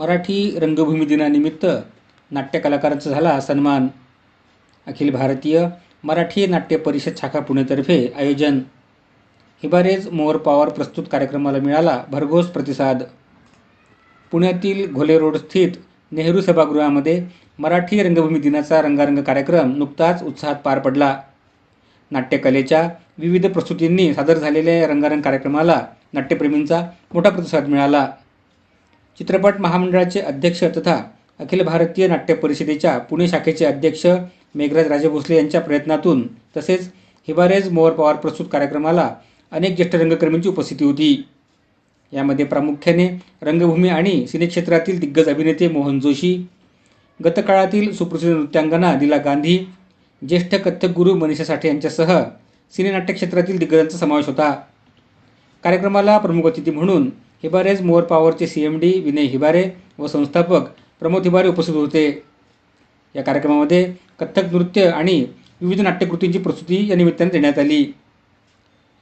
मराठी रंगभूमी दिनानिमित्त नाट्य कलाकारांचा झाला सन्मान. अखिल भारतीय मराठी नाट्य परिषद शाखा पुणेतर्फे आयोजन. हिबारेज मोअर पॉवर प्रस्तुत कार्यक्रमाला मिळाला भरघोस प्रतिसाद. पुण्यातील घोले रोड स्थित नेहरू सभागृहामध्ये मराठी रंगभूमी दिनाचा रंगारंग कार्यक्रम नुकताच उत्साहात पार पडला. नाट्यकलेच्या विविध प्रस्तुतींनी सादर झालेल्या या रंगारंग कार्यक्रमाला नाट्यप्रेमींचा मोठा प्रतिसाद मिळाला. चित्रपट महामंडळाचे अध्यक्ष तथा अखिल भारतीय नाट्य परिषदेच्या पुणे शाखेचे अध्यक्ष मेघराज राजे भोसले यांच्या प्रयत्नातून तसेच हिबारेज मोअर पॉवर प्रस्तुत कार्यक्रमाला अनेक ज्येष्ठ रंगकर्मींची उपस्थिती होती. यामध्ये प्रामुख्याने रंगभूमी आणि सिनेक्षेत्रातील दिग्गज अभिनेते मोहन जोशी गतकाळातील सुप्रसिद्ध नृत्यांगना दिला गांधी ज्येष्ठ कथ्थक गुरु मनीषा साठे यांच्यासह सिनेनाट्य क्षेत्रातील दिग्गजांचा समावेश होता. कार्यक्रमाला प्रमुख अतिथी म्हणून हिबारेज मोअर पॉवरचे C M D Vinay Hibare व संस्थापक प्रमोद हिबारे उपस्थित होते. या कार्यक्रमामध्ये कथ्थक नृत्य आणि विविध नाट्यकृतींची प्रस्तुती या निमित्ताने देण्यात आली.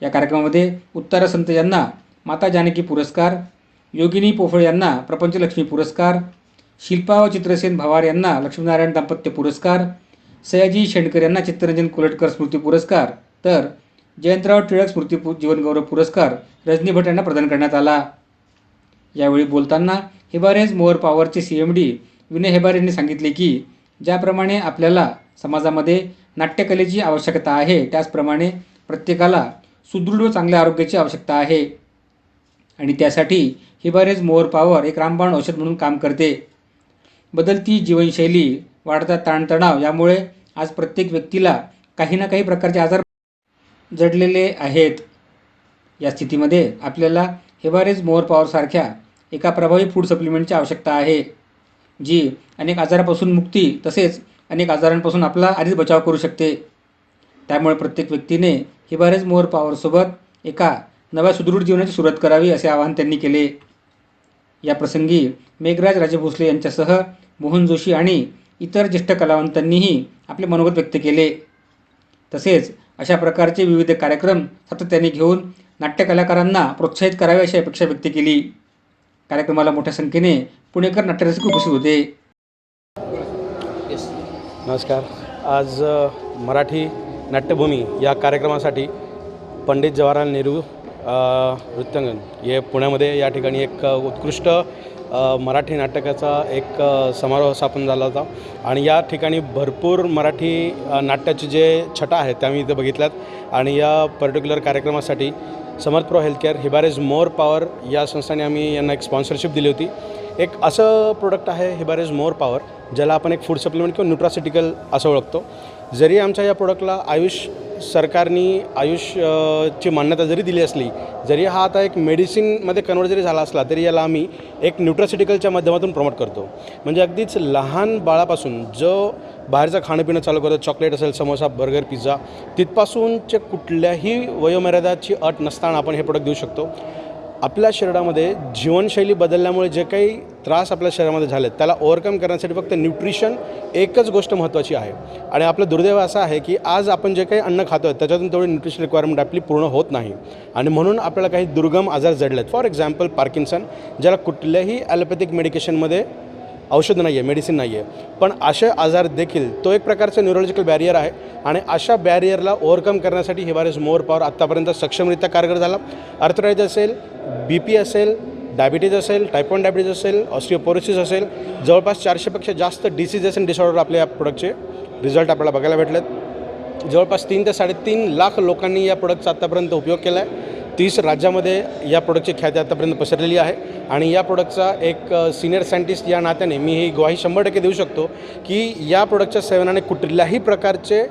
या कार्यक्रमामध्ये उत्तारा संत यांना माता जानकी पुरस्कार योगिनी पोफळ यांना प्रपंचलक्ष्मी पुरस्कार शिल्पा व चित्रसेन भवार यांना लक्ष्मीनारायण दाम्पत्य पुरस्कार सयाजी शेंडकर यांना चित्तरंजन कोलटकर स्मृती पुरस्कार तर जयंतराव टिळक स्मृती पु जीवनगौरव पुरस्कार रजनी भट यांना प्रदान करण्यात आला. यावेळी बोलताना हिबारेज मोअर पॉवरचे C M D Vinay Hebar यांनी सांगितले की ज्याप्रमाणे आपल्याला समाजामध्ये नाट्यकलेची आवश्यकता आहे त्याचप्रमाणे प्रत्येकाला सुदृढ व चांगल्या आरोग्याची आवश्यकता आहे. आणि त्यासाठी हिबारेज मोअर पॉवर एक रामबाण औषध म्हणून काम करते. बदलती जीवनशैली वाढता ताणतणाव यामुळे आज प्रत्येक व्यक्तीला काही ना काही प्रकारचे आजार जडलेले आहेत. या स्थितीमध्ये आपल्याला हेवारेज मोअर पॉवरसारख्या एका प्रभावी फूड सप्लिमेंटची आवश्यकता आहे जी अनेक आजारापासून मुक्ती तसेच अनेक आजारांपासून आपला आधीच बचाव करू शकते. त्यामुळे प्रत्येक व्यक्तीने हिबारेज मोअर पॉवरसोबत एका नव्या सुदृढ जीवनाची सुरुवात करावी असे आवाहन त्यांनी केले. या प्रसंगी मेघराज राजे भोसले यांच्यासह मोहन जोशी आणि इतर ज्येष्ठ कलावंतांनीही आपले मनोगत व्यक्त केले. तसेच अशा प्रकारचे विविध कार्यक्रम सातत्याने घेऊन नाट्य कलाकारांना प्रोत्साहित करावे अशी अपेक्षा व्यक्त केली. कार्यक्रमाला मोठ्या संख्येने पुणेकर नाट्यरसिक उपस्थित होते. नमस्कार. आज मराठी नाट्यभूमी या कार्यक्रमासाठी पंडित जवाहरलाल नेहरू नृत्यांगण हे पुण्यामध्ये या ठिकाणी एक उत्कृष्ट मराठी नाटकाचा एक समारोह स्थापन झाला होता. आणि या ठिकाणी भरपूर मराठी नाट्याचे जे छटा आहेत त्या मी इथे बघितल्यात. आणि या पर्टिक्युलर कार्यक्रमासाठी Samarth pro healthcare Hibare's more power या संस्थाने आम्ही यांना एक स्पॉन्सरशिप दिली होती. एक असं प्रोडक्ट आहे हिबारेज मोर पॉवर ज्याला आपण एक फूड सप्लिमेंट किंवा न्यूट्रासिटिकल असं ओळखतो. जरी आमच्या या प्रोडक्टला आयुष सरकारनी आयुषची ची मान्यता जरी दिली असली जरी हा आता एक मेडिसिनमध्ये कन्वर्ट जरी झाला असला तरी याला आम्ही एक न्यूट्रासिटिकलच्या माध्यमातून प्रमोट करतो. म्हणजे अगदीच लहान बाळापासून जो बाहेरचं खाणंपिणं चालू करतो. चॉकलेट असेल समोसा बर्गर पिझ्झा. तिथपासूनचे कुठल्याही वयोमर्यादाची अट नसताना आपण हे प्रोडक्ट देऊ शकतो. आपल्या शरीरामध्ये जीवनशैली बदलल्यामुळे जे काही त्रास आपल्या शरीरामध्ये झाले त्याला ओव्हरकम करण्यासाठी फक्त न्यूट्रिशन एकच गोष्ट महत्त्वाची आहे. आणि आपलं दुर्दैव असं आहे की आज आपण जे काही अन्न खातो आहे त्याच्यातून तेवढी न्यूट्रिशन रिक्वायरमेंट आपली पूर्ण होत नाही. आणि म्हणून आपल्याला काही दुर्गम आजार जडले आहेत फॉर एक्झाम्पल पार्किन्सन ज्याला कुठल्याही ॲलोपॅथिक मेडिकेशनमध्ये औषध नाही आहे मेडिसिन नाही आहे पण असे आजार देखील तो एक प्रकारचं न्यूरोलॉजिकल बॅरियर आहे आणि अशा बॅरियरला ओव्हरकम करण्यासाठी हिवारेज मोर पॉवर आत्तापर्यंत सक्षमरित्या कारगर झाला. अर्थराईज असेल बी पी असेल डायबिटीज असेल टाईप वन डायबिटीज असेल ऑस्टिओपोरोसिस असेल जवळपास चारशेपेक्षा जास्त डिसिजेस अँड डिसऑर्डर आपल्या या प्रोडक्टचे रिझल्ट आपल्याला बघायला भेटलेत. जवळपास तीन ते साडेतीन लाख लोकांनी या प्रोडक्टचा आत्तापर्यंत उपयोग केला आहे तीस राज्यामध्ये या प्रोडक्टची ख्याती आतापर्यंत पसरलेली आहे. आणि या प्रोडक्टचा एक सिनियर सायंटिस्ट या नात्याने मी ही ग्वाही शंभर टक्के देऊ शकतो की या प्रोडक्टच्या सेवनाने कुठल्याही प्रकारचे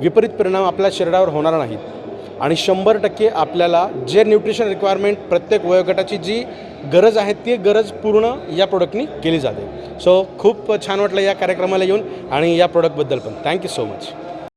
विपरीत परिणाम आपल्या शरीरावर होणार नाहीत. आणि शंभर टक्के आपल्याला जे न्यूट्रिशन रिक्वायरमेंट प्रत्येक वयोगटाची जी गरज आहे ती गरज पूर्ण या प्रोडक्टनी केली जाते. सो खूप छान वाटलं या कार्यक्रमाला येऊन आणि या प्रोडक्टबद्दल पण. Thank you so much